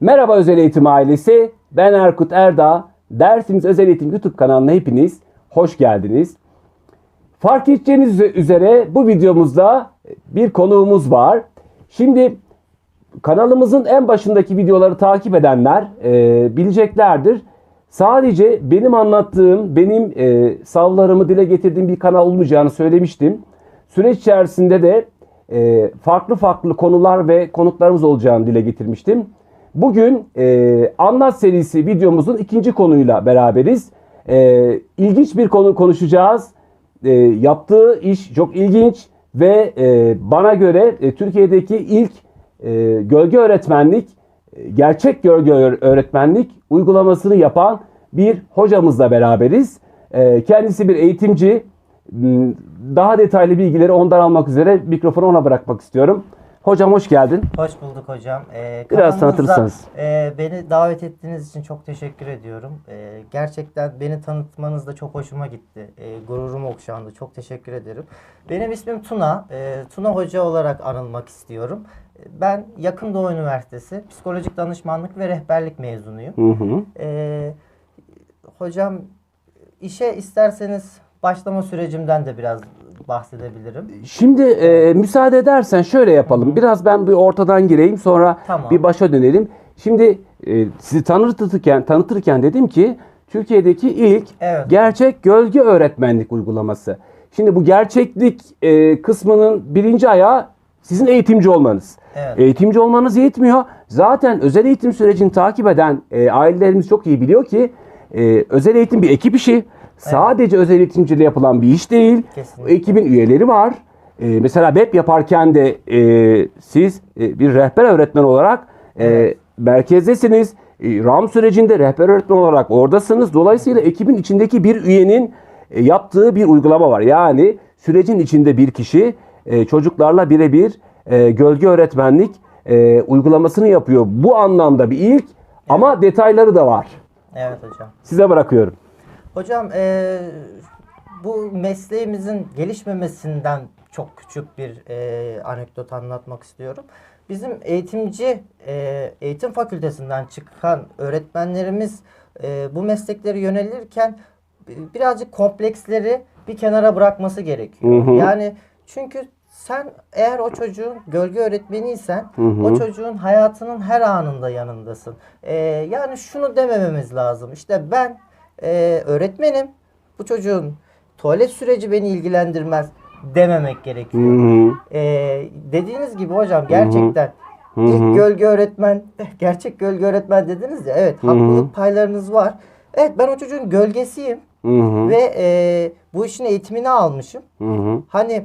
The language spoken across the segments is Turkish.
Merhaba Özel Eğitim ailesi. Ben Erkut Erdağ. Dersimiz Özel Eğitim YouTube kanalına hepiniz hoş geldiniz. Fark edeceğiniz üzere bu videomuzda bir konuğumuz var. Şimdi kanalımızın en başındaki videoları takip edenler e, bileceklerdir. Sadece benim anlattığım, benim e, savlarımı dile getirdiğim bir kanal olmayacağını söylemiştim. Süreç içerisinde de e, farklı farklı konular ve konuklarımız olacağını dile getirmiştim. Bugün e, Anlat serisi videomuzun ikinci konuyla beraberiz. E, ilginç bir konu konuşacağız. E, yaptığı iş çok ilginç ve e, bana göre e, Türkiye'deki ilk e, gölge öğretmenlik, e, gerçek gölge öğ- öğretmenlik uygulamasını yapan bir hocamızla beraberiz. E, kendisi bir eğitimci. M, Daha detaylı bilgileri ondan almak üzere mikrofonu ona bırakmak istiyorum. Hocam hoş geldin. Hoş bulduk hocam. Ee, Biraz tanıtırsanız. e, beni davet ettiğiniz için çok teşekkür ediyorum. E, gerçekten beni tanıtmanız da çok hoşuma gitti. E, gururum okşandı. Çok teşekkür ederim. Benim ismim Tuna. E, Tuna Hoca olarak anılmak istiyorum. Ben Yakın Doğu Üniversitesi Psikolojik Danışmanlık ve Rehberlik mezunuyum. Hı hı. E, hocam işe isterseniz başlama sürecimden de biraz bahsedebilirim. Şimdi e, müsaade edersen şöyle yapalım. Biraz ben bir ortadan gireyim sonra Tamam. bir başa dönelim. Şimdi e, sizi tanıtırken tanıtırken dedim ki Türkiye'deki ilk Evet. gerçek gölge öğretmenlik uygulaması. Şimdi bu gerçeklik e, kısmının birinci ayağı sizin eğitimci olmanız. Evet. Eğitimci olmanız yetmiyor. Zaten özel eğitim sürecini takip eden e, ailelerimiz çok iyi biliyor ki e, özel eğitim bir ekip işi. Sadece özel eğitimciyle yapılan bir iş değil. Kesinlikle. Ekibin üyeleri var. E, mesela BEP yaparken de e, siz e, bir rehber öğretmen olarak e, Evet. merkezdesiniz. E, RAM sürecinde rehber öğretmen olarak oradasınız. Dolayısıyla ekibin içindeki bir üyenin e, yaptığı bir uygulama var. Yani sürecin içinde bir kişi e, çocuklarla birebir e, gölge öğretmenlik e, uygulamasını yapıyor. Bu anlamda bir ilk ama detayları da var. Evet hocam. Size bırakıyorum. Hocam eee, bu mesleğimizin gelişmemesinden çok küçük bir eee, anekdot anlatmak istiyorum. Bizim eğitimci eee, eğitim fakültesinden çıkan öğretmenlerimiz eee, bu meslekleri yönelirken bi- birazcık kompleksleri bir kenara bırakması gerekiyor. Hı hı. Yani çünkü sen eğer o çocuğun gölge öğretmeniysen Hı hı. o çocuğun hayatının her anında yanındasın. Ee, yani şunu demememiz lazım. İşte ben e, öğretmenim. Bu çocuğun tuvalet süreci beni ilgilendirmez dememek Hı gerekiyor. hı. Ee, dediğiniz gibi hocam gerçekten Hı hı. ilk gölge öğretmen, gerçek gölge öğretmen dediniz ya. Evet haklılık paylarınız var. Evet ben o çocuğun gölgesiyim Hı hı. ve e, bu işin eğitimini almışım. Hı hı. Hani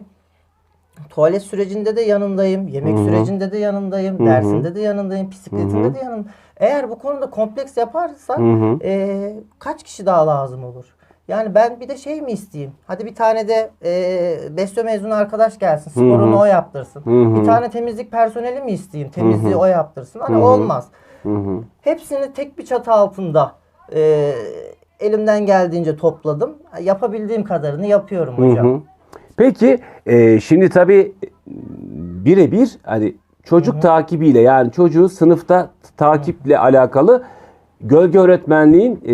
tuvalet sürecinde de yanındayım, yemek sürecinde de yanındayım, dersinde de yanındayım, bisikletinde de yanındayım. Eğer bu konuda kompleks yaparsan Hı hı. eee, kaç kişi daha lazım olur? Yani ben bir de şey mi isteyeyim? Hadi bir tane de eee Besyo mezunu arkadaş gelsin, sporunu o yaptırsın. hı. Bir tane temizlik personeli mi isteyeyim, temizliği o yaptırsın? Hani olmaz. Hı hı. Hepsini tek bir çatı altında eee, elimden geldiğince topladım. Yapabildiğim kadarını yapıyorum hocam. Hı hı. Peki e, şimdi tabii birebir hani çocuk takibiyle yani çocuğu sınıfta takiple alakalı gölge öğretmenliğin e,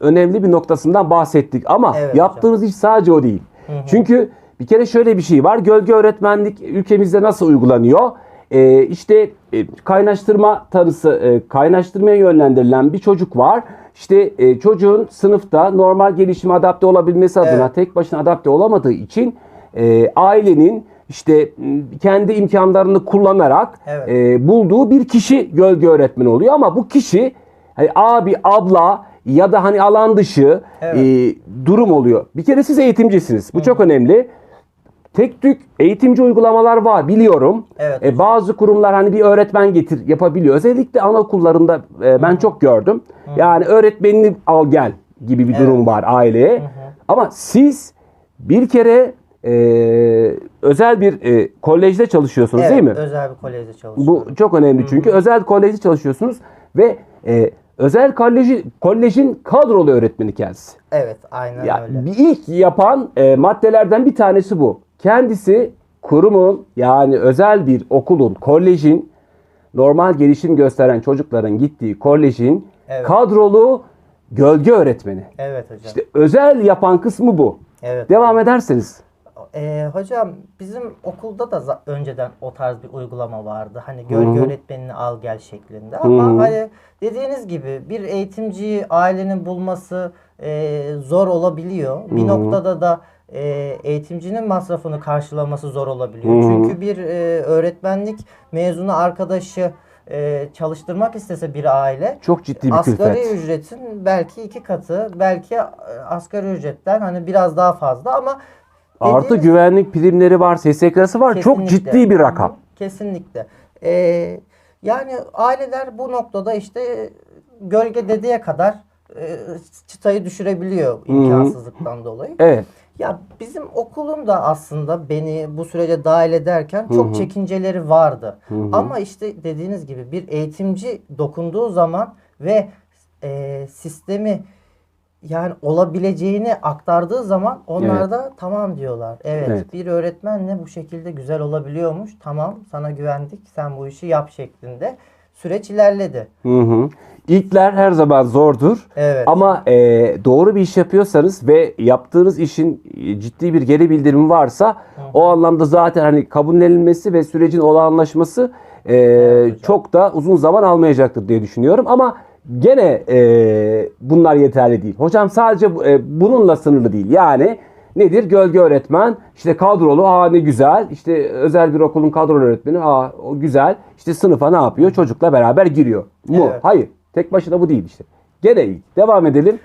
önemli bir noktasından bahsettik ama Evet yaptığınız iş sadece o değil. Çünkü bir kere şöyle bir şey var. Gölge öğretmenlik ülkemizde nasıl uygulanıyor? E, işte e, kaynaştırma tanısı, e, kaynaştırmaya yönlendirilen bir çocuk var. İşte e, çocuğun sınıfta normal gelişime adapte olabilmesi adına Evet. tek başına adapte olamadığı için e, ailenin işte kendi imkanlarını kullanarak Evet. e, bulduğu bir kişi gölge öğretmeni oluyor ama bu kişi hani abi, abla ya da hani alan dışı Evet. e, durum oluyor. Bir kere siz eğitimcisiniz. Bu çok önemli. Tek tük eğitimci uygulamalar var biliyorum. Evet E, bazı kurumlar hani bir öğretmen getir yapabiliyor. Özellikle anaokullarında e, ben çok gördüm. Yani öğretmenini al gel gibi bir durum var aileye. Ama siz bir kere e, özel bir e, kolejde çalışıyorsunuz Evet, değil mi? özel bir kolejde çalışıyorum. Bu çok önemli çünkü özel kolejde çalışıyorsunuz ve e, özel koleji, kolejin kadrolu öğretmeni kendisi. Evet, aynen Ya, öyle. bir ilk yapan e, maddelerden bir tanesi bu. Kendisi kurumun yani özel bir okulun, kolejin normal gelişim gösteren çocukların gittiği kolejin Evet. kadrolu gölge öğretmeni. Evet hocam. İşte özel yapan kısmı bu. evet. Devam ederseniz. Ee, hocam bizim okulda da önceden o tarz bir uygulama vardı. Hani gölge Hı hı. öğretmenini al gel şeklinde. Ama Hı hı. hani dediğiniz gibi bir eğitimciyi ailenin bulması e, zor olabiliyor. Bir Hı hı. noktada da e, eğitimcinin masrafını karşılaması zor olabiliyor. Hı hı. Çünkü bir e, öğretmenlik mezunu arkadaşı e, çalıştırmak istese bir aile Çok ciddi bir asgari külfet. ücretin belki iki katı, belki e, asgari ücretten hani biraz daha fazla ama Artı dediğiniz- güvenlik primleri var, SSK'sı var. Çok Kesinlikle. ciddi bir rakam. Kesinlikle. Ee, yani aileler bu noktada işte gölge dedeye kadar e, çıtayı düşürebiliyor imkansızlıktan dolayı. Evet. Ya bizim okulun da aslında beni bu sürece dahil ederken çok çekinceleri vardı. Ama işte dediğiniz gibi bir eğitimci dokunduğu zaman ve e, sistemi yani olabileceğini aktardığı zaman onlar Evet. da tamam diyorlar. Evet, Evet. bir öğretmenle bu şekilde güzel olabiliyormuş. Tamam sana güvendik sen bu işi yap şeklinde. Süreç ilerledi. Hı hı. İlkler her zaman zordur. Evet. Ama e, doğru bir iş yapıyorsanız ve yaptığınız işin e, ciddi bir geri bildirimi varsa o anlamda zaten hani kabullenilmesi ve sürecin olağanlaşması e, Evet hocam. çok da uzun zaman almayacaktır diye düşünüyorum. Ama gene e, bunlar yeterli değil. Hocam sadece e, bununla sınırlı değil. Yani nedir? Gölge öğretmen, işte kadrolu, aa ne güzel. İşte özel bir okulun kadrolu öğretmeni, aa o güzel. İşte sınıfa ne yapıyor? Çocukla beraber giriyor. Mu? Evet. Hayır. Tek başına bu değil işte. Gene iyi. Devam edelim.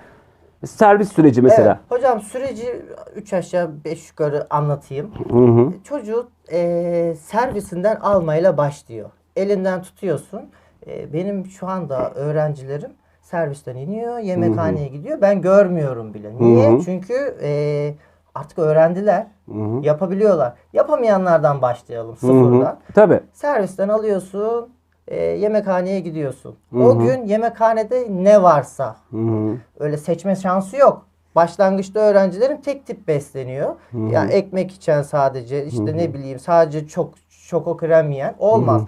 Servis süreci mesela. Evet. Hocam süreci 3 aşağı 5 yukarı anlatayım. Hı hı. Çocuğu e, servisinden almayla başlıyor. Elinden tutuyorsun. E, benim şu anda öğrencilerim servisten iniyor, yemekhaneye gidiyor. Ben görmüyorum bile. Niye? Hı hı. Çünkü e, artık öğrendiler, Hı hı. yapabiliyorlar. Yapamayanlardan başlayalım sıfırdan. Tabii. Servisten alıyorsun, e, yemekhaneye gidiyorsun. Hı O gün yemekhanede ne varsa Hı hı. öyle seçme şansı yok. Başlangıçta öğrencilerim tek tip besleniyor. Yani ekmek içen sadece işte ne bileyim sadece çok çoko krem yiyen olmaz.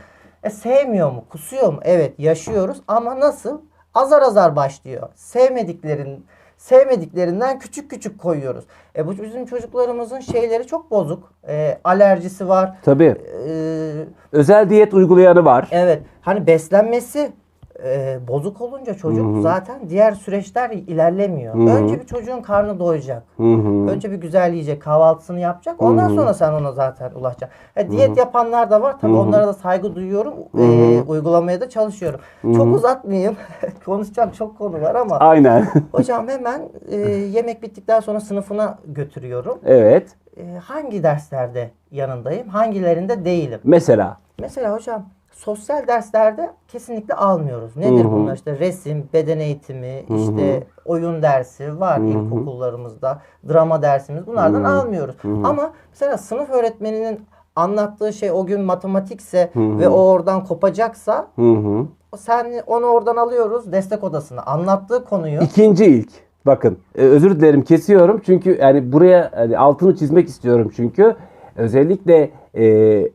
E sevmiyor mu? Kusuyor mu? Evet yaşıyoruz ama nasıl? Azar azar başlıyor. Sevmediklerin sevmediklerinden küçük küçük koyuyoruz. E bu bizim çocuklarımızın şeyleri çok bozuk. E, alerjisi var. Tabii. E, Özel diyet uygulayanı var. Evet. Hani beslenmesi e, bozuk olunca çocuk zaten diğer süreçler ilerlemiyor. Önce bir çocuğun karnı doyacak. Hı hı. Önce bir güzel yiyecek, kahvaltısını yapacak. Ondan sonra sen ona zaten ulaşacaksın. Ha, diyet yapanlar da var. Tabii onlara da saygı duyuyorum. E, uygulamaya da çalışıyorum. Çok uzatmayayım. Konuşacağım çok konu var ama Aynen. hocam hemen e, yemek bittikten sonra sınıfına götürüyorum. evet. E, hangi derslerde yanındayım, hangilerinde değilim. Mesela. Mesela hocam sosyal derslerde kesinlikle almıyoruz. Nedir bunlar? İşte resim, beden eğitimi, işte oyun dersi var ilkokullarımızda, drama dersimiz bunlardan almıyoruz. Ama mesela sınıf öğretmeninin anlattığı şey o gün matematikse ve o oradan kopacaksa Hı hı. sen onu oradan alıyoruz destek odasına. Anlattığı konuyu İkinci ilk. Bakın e, özür dilerim kesiyorum çünkü yani buraya hani altını çizmek istiyorum çünkü özellikle e,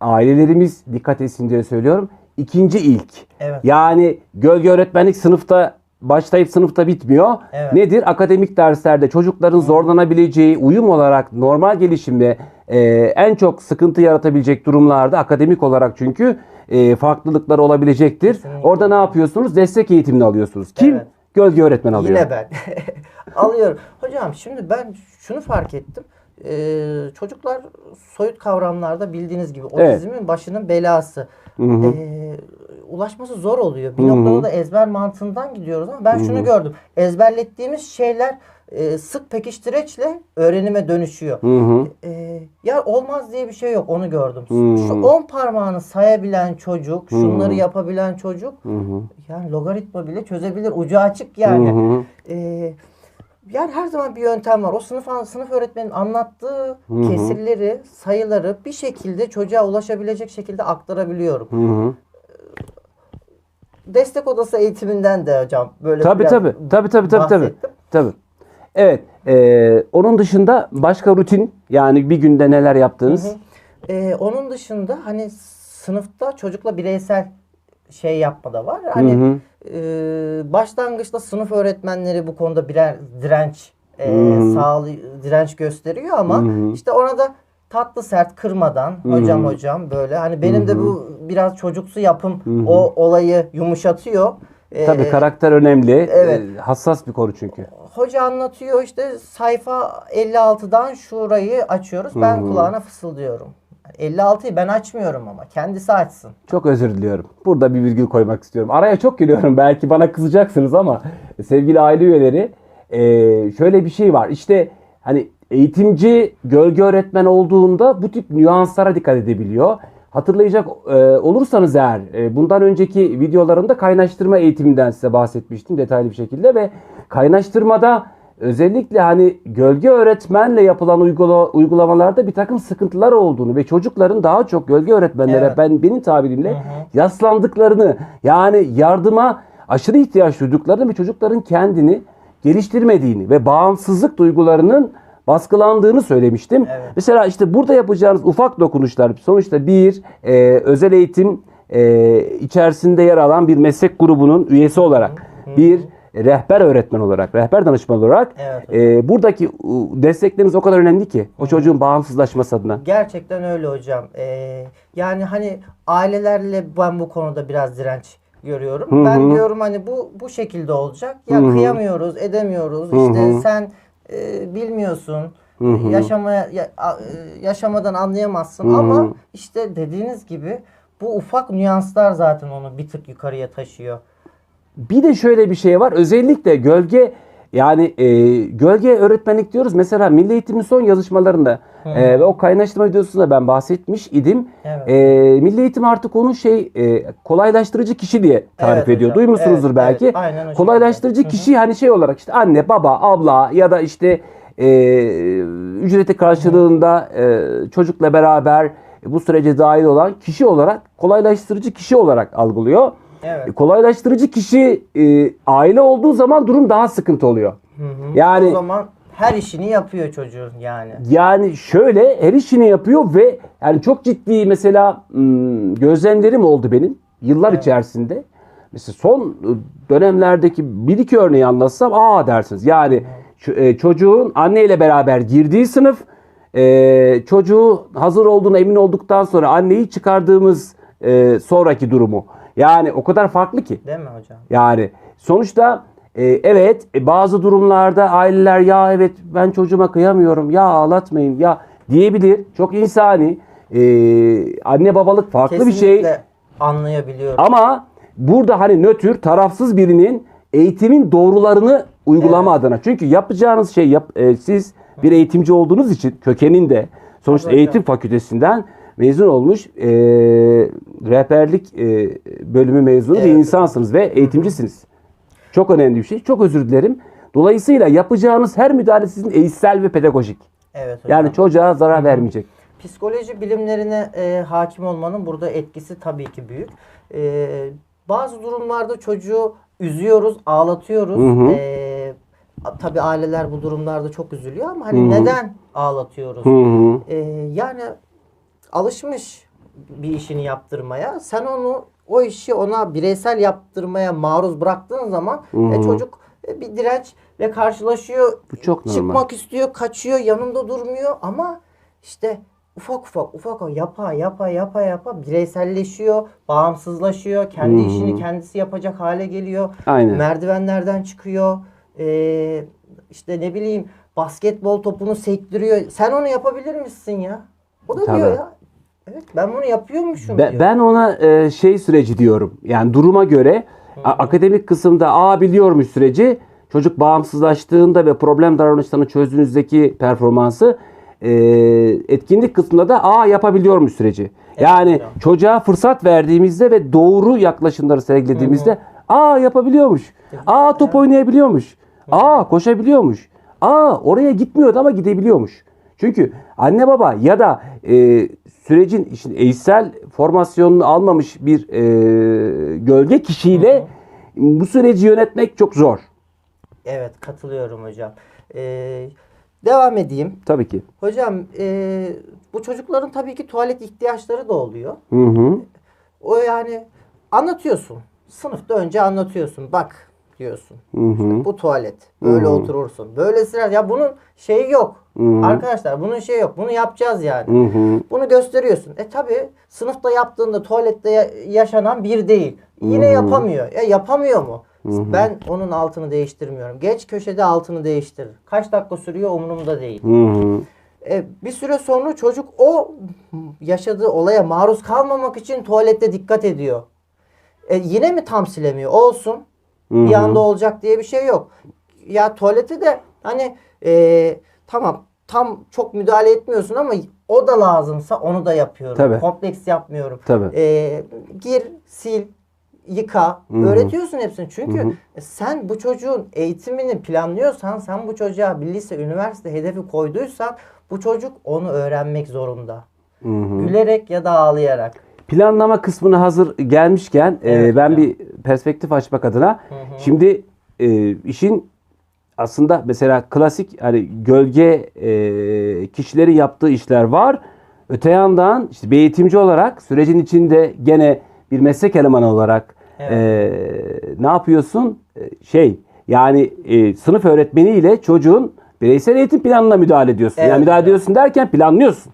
ailelerimiz dikkat etsin diye söylüyorum. İkinci ilk. Evet. Yani gölge öğretmenlik sınıfta başlayıp sınıfta bitmiyor. Evet. Nedir? Akademik derslerde çocukların zorlanabileceği uyum olarak normal gelişimde e, en çok sıkıntı yaratabilecek durumlarda akademik olarak çünkü e, farklılıklar olabilecektir. Kesinlikle. Orada ne yapıyorsunuz? Destek eğitimini alıyorsunuz. Kim? Evet. Gölge öğretmen alıyor. Yine ben. Alıyorum. Hocam şimdi ben şunu fark ettim. Ee, çocuklar soyut kavramlarda bildiğiniz gibi Evet. otizmin başının belası. Hı hı. Ee, ulaşması zor oluyor. Bir noktada da ezber mantığından gidiyoruz ama ben şunu gördüm. Ezberlettiğimiz şeyler e, sık pekiştireçle öğrenime dönüşüyor. Hı hı. Ee, ya olmaz diye bir şey yok onu gördüm. Hmm. Şu 10 parmağını sayabilen çocuk, şunları yapabilen çocuk Hı hı. yani logaritma bile çözebilir. Ucu açık yani. Hı hı. Ee, yani her zaman bir yöntem var. O sınıf sınıf öğretmenin anlattığı kesirleri, sayıları bir şekilde çocuğa ulaşabilecek şekilde aktarabiliyorum. Hı hı. Destek odası eğitiminden de hocam böyle tabii. Tabii tabii tabii tabii. bahsettim. Tabii. Evet. e, onun dışında başka rutin yani bir günde neler yaptığınız? Ee, onun dışında hani sınıfta çocukla bireysel şey yapma da var. Hani Hı hı. E, başlangıçta sınıf öğretmenleri bu konuda birer direnç e, sağlı direnç gösteriyor ama Hı. işte ona da tatlı sert kırmadan hocam hocam böyle hani benim de bu biraz çocuksu yapım o olayı yumuşatıyor. E, Tabii karakter önemli. evet. Ee, hassas bir konu çünkü. Hoca anlatıyor işte sayfa 56'dan şurayı açıyoruz. Ben kulağına fısıldıyorum. 56'yı ben açmıyorum ama kendisi açsın. Çok özür diliyorum. Burada bir virgül koymak istiyorum. Araya çok giriyorum. Belki bana kızacaksınız ama sevgili aile üyeleri eee, şöyle bir şey var. İşte hani eğitimci gölge öğretmen olduğunda bu tip nüanslara dikkat edebiliyor. Hatırlayacak eee, olursanız eğer eee, bundan önceki videolarımda kaynaştırma eğitiminden size bahsetmiştim detaylı bir şekilde ve kaynaştırmada özellikle hani gölge öğretmenle yapılan uygula- uygulamalarda bir takım sıkıntılar olduğunu ve çocukların daha çok gölge öğretmenlere Evet. ben benim tabirimle yaslandıklarını yani yardıma aşırı ihtiyaç duyduklarını ve çocukların kendini geliştirmediğini ve bağımsızlık duygularının baskılandığını söylemiştim. Evet. Mesela işte burada yapacağınız ufak dokunuşlar sonuçta bir e, özel eğitim e, içerisinde yer alan bir meslek grubunun üyesi olarak bir rehber öğretmen olarak, rehber danışman olarak Evet. e, buradaki destekleriniz o kadar önemli ki o çocuğun bağımsızlaşması adına. Gerçekten öyle hocam. Ee, yani hani ailelerle ben bu konuda biraz direnç görüyorum. Ben diyorum hani bu bu şekilde olacak. Ya kıyamıyoruz, edemiyoruz. İşte sen e, bilmiyorsun. Yaşamaya ya- e, yaşamadan anlayamazsın ama işte dediğiniz gibi bu ufak nüanslar zaten onu bir tık yukarıya taşıyor. Bir de şöyle bir şey var. Özellikle gölge yani e, gölge öğretmenlik diyoruz. Mesela Milli Eğitim'in son yazışmalarında e, ve o kaynaştırma videosunda ben bahsetmiş idim. Evet. E, Milli Eğitim artık onu şey e, kolaylaştırıcı kişi diye tarif Evet ediyor. hocam. Duymuşsunuzdur Evet, belki. evet. Aynen. Kolaylaştırıcı kişi hani şey olarak işte anne, baba, abla ya da işte e, ücreti karşılığında e, çocukla beraber bu sürece dahil olan kişi olarak kolaylaştırıcı kişi olarak algılıyor. Evet. E, Kolaylaştırıcı kişi e, aile olduğu zaman durum daha sıkıntı oluyor. Yani o zaman her işini yapıyor çocuğun yani. yani şöyle her işini yapıyor ve yani çok ciddi mesela gözlemlerim oldu benim yıllar içerisinde. Mesela son dönemlerdeki bir iki örneği anlatsam aa dersiniz. Yani ç- e, çocuğun anneyle beraber girdiği sınıf e, çocuğu hazır olduğuna emin olduktan sonra anneyi çıkardığımız sonraki durumu. Yani o kadar farklı ki. Değil mi hocam? Yani sonuçta e, evet e, bazı durumlarda aileler ya evet ben çocuğuma kıyamıyorum ya ağlatmayın ya diyebilir. Çok insani. E, anne babalık farklı bir şey. Kesinlikle anlayabiliyorum. Ama burada hani nötr tarafsız birinin eğitimin doğrularını uygulama adına. Çünkü yapacağınız şey yap, e, siz bir eğitimci olduğunuz için kökeninde sonuçta Tabii hocam. eğitim fakültesinden mezun olmuş e, rehberlik e, bölümü mezunu bir Evet. insansınız ve eğitimcisiniz. Çok önemli bir şey. Çok özür dilerim. Dolayısıyla yapacağınız her müdahale sizin eğitsel ve pedagojik. Evet hocam. Yani çocuğa zarar vermeyecek. Psikoloji bilimlerine e, hakim olmanın burada etkisi tabii ki büyük. E, bazı durumlarda çocuğu üzüyoruz, ağlatıyoruz. Hı hı. E, tabii aileler bu durumlarda çok üzülüyor ama hani neden ağlatıyoruz? Hı hı. E, yani alışmış bir işini yaptırmaya. Sen onu o işi ona bireysel yaptırmaya maruz bıraktığın zaman e, çocuk e, bir dirençle karşılaşıyor. Bu çok normal. Çıkmak istiyor, kaçıyor, yanında durmuyor ama işte ufak ufak ufak yapa yapa yapa yapa bireyselleşiyor, bağımsızlaşıyor, kendi işini kendisi yapacak hale geliyor. Aynen. Merdivenlerden çıkıyor. Ee, işte ne bileyim basketbol topunu sektiriyor. Sen onu yapabilir misin ya? O da Tabii. diyor ya. Evet ben bunu yapıyormuşum Ben, diyor. ben ona e, şey süreci diyorum. Yani duruma göre a- akademik kısımda A biliyormuş süreci. Çocuk bağımsızlaştığında ve problem davranışlarını çözdüğünüzdeki performansı e, etkinlik kısmında da A yapabiliyormuş süreci. yani hocam. çocuğa fırsat verdiğimizde ve doğru yaklaşımları sergilediğimizde A yapabiliyormuş. A top oynayabiliyormuş. A koşabiliyormuş. A oraya gitmiyordu ama gidebiliyormuş. Çünkü anne baba ya da e, sürecin işte eğitsel formasyonunu almamış bir e, gölge kişiyle bu süreci yönetmek çok zor. Evet katılıyorum hocam. Ee, devam edeyim. Tabii ki. Hocam e, bu çocukların tabii ki tuvalet ihtiyaçları da oluyor. Hı hı. O yani anlatıyorsun. Sınıfta önce anlatıyorsun. Bak diyorsun. Hı hı. Bu tuvalet. Böyle oturursun. Böyle siler. Ya bunun şeyi yok. Arkadaşlar bunun şeyi yok. Bunu yapacağız yani. Hı hı. Bunu gösteriyorsun. E tabi sınıfta yaptığında tuvalette ya- yaşanan bir değil. Yine yapamıyor. Ya yapamıyor mu? Ben onun altını değiştirmiyorum. Geç köşede altını değiştir. Kaç dakika sürüyor umurumda değil. Hı hı. E, bir süre sonra çocuk o yaşadığı olaya maruz kalmamak için tuvalette dikkat ediyor. E, yine mi tam silemiyor? Olsun. Bir anda olacak diye bir şey yok. Ya tuvalete de hani e, tamam tam çok müdahale etmiyorsun ama o da lazımsa onu da yapıyorum. Tabii. Kompleks yapmıyorum. Tabii. E, gir, sil, yıka. Öğretiyorsun hepsini. Çünkü sen bu çocuğun eğitimini planlıyorsan, sen bu çocuğa bir lise, üniversite hedefi koyduysan bu çocuk onu öğrenmek zorunda. Gülerek ya da ağlayarak. Planlama kısmına hazır gelmişken e, Evet, ben hocam. bir perspektif açmak adına şimdi e, işin aslında mesela klasik hani gölge e, kişilerin yaptığı işler var. Öte yandan işte bir eğitimci olarak sürecin içinde gene bir meslek elemanı olarak e, ne yapıyorsun? E, şey yani e, sınıf öğretmeniyle çocuğun bireysel eğitim planına müdahale ediyorsun. Evet yani müdahale ediyorsun derken planlıyorsun.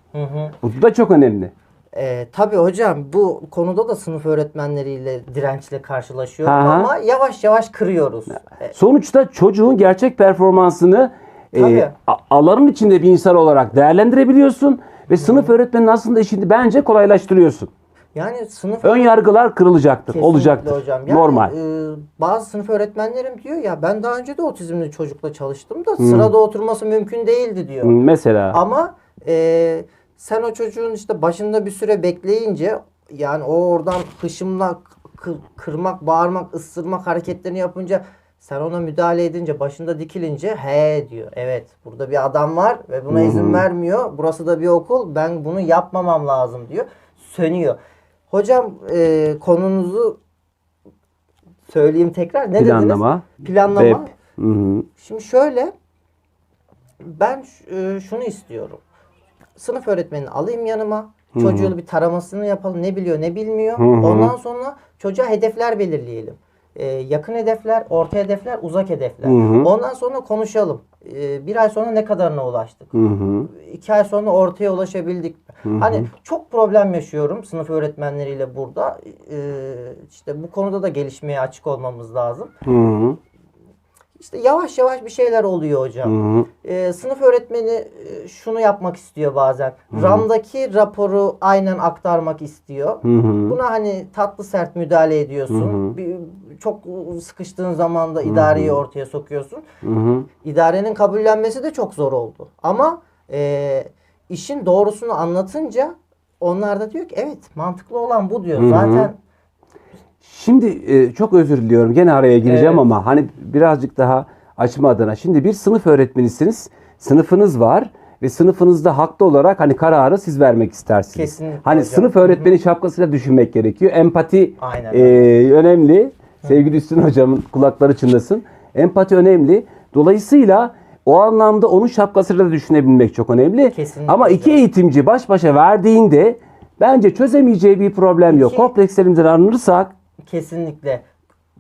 Bu da çok önemli. Ee, tabii hocam bu konuda da sınıf öğretmenleriyle dirençle karşılaşıyoruz Aha. ama yavaş yavaş kırıyoruz. Ee, Sonuçta çocuğun gerçek performansını Tabii. e, alanın içinde bir insan olarak değerlendirebiliyorsun ve sınıf öğretmenin aslında işini bence kolaylaştırıyorsun. yani sınıf Ön yargılar kırılacaktır, Kesinlikle olacaktır. hocam. Yani, Normal. e, bazı sınıf öğretmenlerim diyor ya ben daha önce de otizmli çocukla çalıştım da sırada oturması mümkün değildi diyor. Mesela Ama e, sen o çocuğun işte başında bir süre bekleyince yani o oradan hışımla kı- kırmak, bağırmak, ısırmak hareketlerini yapınca sen ona müdahale edince başında dikilince he diyor. Evet burada bir adam var ve buna izin vermiyor. Burası da bir okul. Ben bunu yapmamam lazım diyor. Sönüyor. Hocam e, konunuzu söyleyeyim tekrar. Ne planlama, dediniz? Planlama. hı. Şimdi şöyle ben e, şunu istiyorum. Sınıf öğretmenini alayım yanıma. Çocuğun bir taramasını yapalım. Ne biliyor ne bilmiyor. Ondan sonra çocuğa hedefler belirleyelim. E, yakın hedefler, orta hedefler, uzak hedefler. Ondan sonra konuşalım. E, bir ay sonra ne kadarına ulaştık? Hı hı. İki ay sonra ortaya ulaşabildik. mi? Hani çok problem yaşıyorum sınıf öğretmenleriyle burada. E, işte bu konuda da gelişmeye açık olmamız lazım. Hı hı. İşte yavaş yavaş bir şeyler oluyor hocam. Hı hı. Ee, sınıf öğretmeni e, şunu yapmak istiyor bazen. RAM'daki raporu aynen aktarmak istiyor. Hı hı. Buna hani tatlı sert müdahale ediyorsun. Bir, çok sıkıştığın zaman da idareyi ortaya sokuyorsun. Hı hı. İdarenin kabullenmesi de çok zor oldu. Ama e, işin doğrusunu anlatınca onlar da diyor ki evet mantıklı olan bu diyor. Zaten Şimdi e, çok özür diliyorum. Gene araya gireceğim Evet. ama hani birazcık daha açma adına. Şimdi bir sınıf öğretmenisiniz. Sınıfınız var ve sınıfınızda haklı olarak hani kararı siz vermek istersiniz. Kesinlikle Hani hocam. sınıf öğretmeni şapkasıyla düşünmek gerekiyor. Empati Aynen e, önemli. Sevgili Üstün hocamın kulakları çınlasın. Empati önemli. Dolayısıyla o anlamda onun şapkasıyla da düşünebilmek çok önemli. Kesinlikle Ama iki hocam. eğitimci baş başa verdiğinde bence çözemeyeceği bir problem yok. Komplekslerimizden arınırsak kesinlikle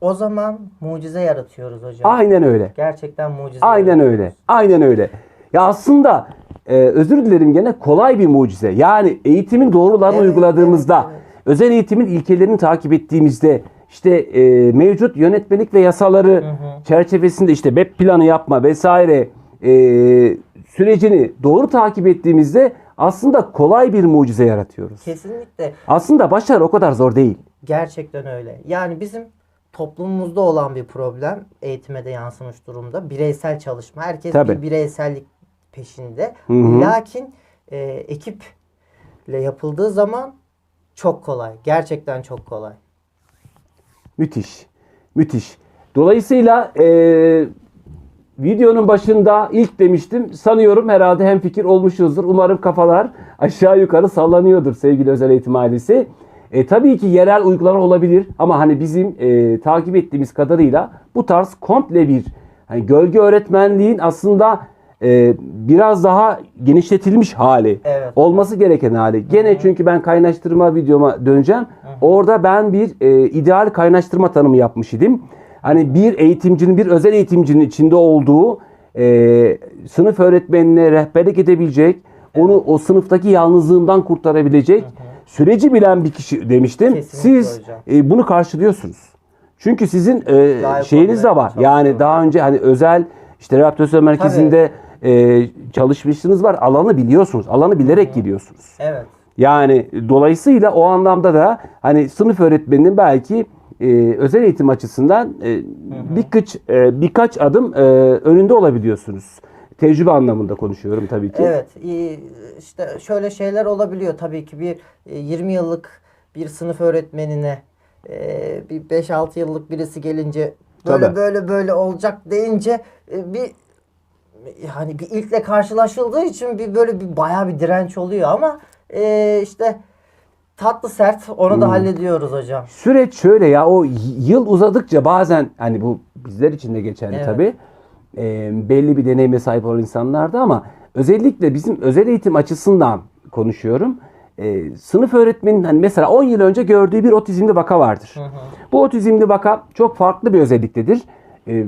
o zaman mucize yaratıyoruz hocam. aynen öyle. Gerçekten mucize. Aynen yaratıyoruz. öyle. Aynen öyle. Ya aslında e, özür dilerim gene kolay bir mucize. Yani eğitimin doğrularını Evet, uyguladığımızda, evet, özel eğitimin ilkelerini takip ettiğimizde, işte e, mevcut yönetmelik ve yasaları çerçevesinde işte BEP planı yapma vesaire e, sürecini doğru takip ettiğimizde aslında kolay bir mucize yaratıyoruz. Kesinlikle. Aslında başarı o kadar zor değil. Gerçekten öyle. Yani bizim toplumumuzda olan bir problem eğitime de yansımış durumda. Bireysel çalışma. Herkes Tabii. bir bireysellik peşinde. hı. Lakin e, ekiple yapıldığı zaman çok kolay. Gerçekten çok kolay. Müthiş. Müthiş. Dolayısıyla eee, videonun başında ilk demiştim. Sanıyorum herhalde hem fikir olmuşuzdur. Umarım kafalar aşağı yukarı sallanıyordur sevgili özel eğitim ailesi. E, tabii ki yerel uygulama olabilir ama hani bizim e, takip ettiğimiz kadarıyla bu tarz komple bir hani gölge öğretmenliğin aslında e, biraz daha genişletilmiş hali Evet. olması gereken hali. Gene çünkü ben kaynaştırma videoma döneceğim. Orada ben bir e, ideal kaynaştırma tanımı yapmış idim. Hani bir eğitimcinin, bir özel eğitimcinin içinde olduğu e, sınıf öğretmenine rehberlik edebilecek, onu o sınıftaki yalnızlığından kurtarabilecek süreci bilen bir kişi demiştim. Kesinlikle Siz hocam. e, bunu karşılıyorsunuz. Çünkü sizin e, Layık şeyiniz de olmaya var. Yani çalışıyorum. daha önce hani özel işte rehabilitasyon merkezinde e, çalışmışlığınız var. Alanı biliyorsunuz. Alanı bilerek gidiyorsunuz. Evet. Yani dolayısıyla o anlamda da hani sınıf öğretmeninin belki e, özel eğitim açısından e, birkaç e, birkaç adım e, önünde olabiliyorsunuz. Tecrübe anlamında konuşuyorum tabii ki. Evet, iyi. işte şöyle şeyler olabiliyor tabii ki bir e, 20 yıllık bir sınıf öğretmenine e, bir 5-6 yıllık birisi gelince böyle Tabii. böyle böyle olacak deyince e, bir hani bir ilkle karşılaşıldığı için bir böyle bir bayağı bir direnç oluyor ama e, işte tatlı sert onu Hmm. da hallediyoruz hocam. Süreç şöyle ya o yıl uzadıkça bazen hani bu bizler için de geçerli Evet. tabii. E, belli bir deneyime sahip olan insanlarda ama özellikle bizim özel eğitim açısından konuşuyorum. E, sınıf öğretmenin hani mesela 10 yıl önce gördüğü bir otizmli vaka vardır. Bu otizmli vaka çok farklı bir özelliktedir. E,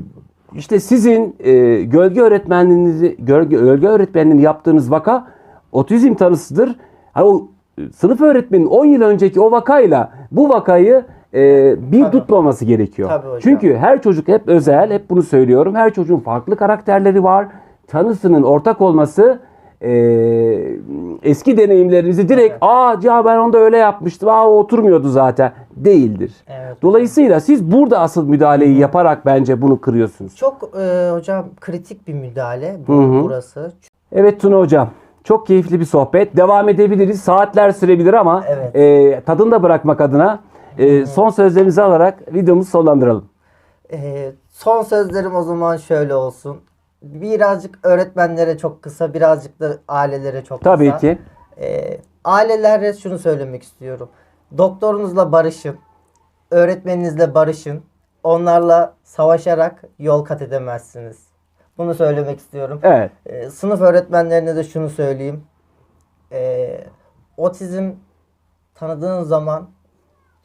işte sizin e, gölge öğretmenliğinizi gölge, gölge öğretmenliğini yaptığınız vaka otizm tanısıdır. Hani o sınıf öğretmenin 10 yıl önceki o vakayla bu vakayı e, bir Tabii. tutmaması gerekiyor. Tabii hocam. Çünkü her çocuk hep özel, hep bunu söylüyorum. Her çocuğun farklı karakterleri var. Tanısının ortak olması e, eski deneyimlerinizi direkt Evet. aa ya ben onda öyle yapmıştım. Aa o oturmuyordu zaten değildir. Evet. Dolayısıyla siz burada asıl müdahaleyi yaparak bence bunu kırıyorsunuz. Çok e, hocam kritik bir müdahale bu, burası. Evet Tuna hocam. Çok keyifli bir sohbet. Devam edebiliriz. Saatler sürebilir ama Evet. e, tadını da bırakmak adına e, son sözlerinizi alarak videomuzu sonlandıralım. Ee, son sözlerim o zaman şöyle olsun. Birazcık öğretmenlere çok kısa, birazcık da ailelere çok kısa. Tabii ki. Ee, ailelere şunu söylemek istiyorum. Doktorunuzla barışın. Öğretmeninizle barışın. Onlarla savaşarak yol kat edemezsiniz. Bunu söylemek istiyorum. Evet. Ee, sınıf öğretmenlerine de şunu söyleyeyim. Ee, otizm tanıdığın zaman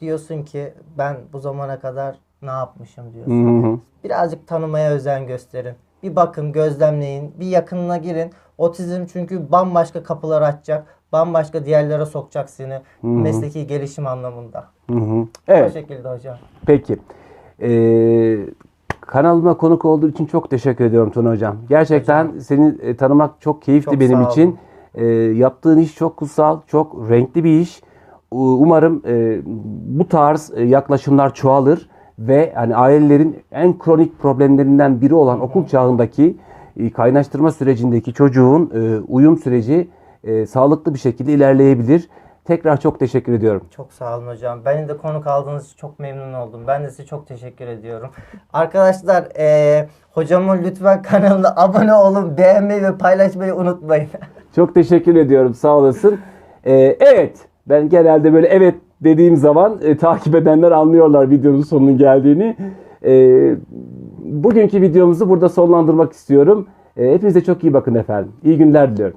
diyorsun ki ben bu zamana kadar ne yapmışım diyorsun. Hı hı. Birazcık tanımaya özen gösterin. Bir bakın, gözlemleyin, bir yakınına girin. Otizm çünkü bambaşka kapılar açacak, bambaşka diğerlere sokacak seni mesleki gelişim anlamında. Hı hı. Evet. şekilde hocam. Peki. Ee, kanalıma konuk olduğu için çok teşekkür ediyorum Tuna Hocam. Gerçekten seni e, tanımak çok keyifli Çok benim için. Ee, yaptığın iş çok kutsal, çok renkli bir iş. Umarım e, bu tarz e, yaklaşımlar çoğalır ve hani ailelerin en kronik problemlerinden biri olan okul çağındaki e, kaynaştırma sürecindeki çocuğun e, uyum süreci e, sağlıklı bir şekilde ilerleyebilir. Tekrar çok teşekkür ediyorum. Çok sağ olun hocam. Beni de konuk aldığınız için çok memnun oldum. Ben de size çok teşekkür ediyorum. Arkadaşlar eee, hocamın lütfen kanalına abone olun, beğenmeyi ve paylaşmayı unutmayın. Çok teşekkür ediyorum. Sağ olasın. Ee, evet. Ben genelde böyle evet dediğim zaman e, takip edenler anlıyorlar videonun sonunun geldiğini. Ee, bugünkü videomuzu burada sonlandırmak istiyorum. Ee, hepinize çok iyi bakın efendim. İyi günler diliyorum.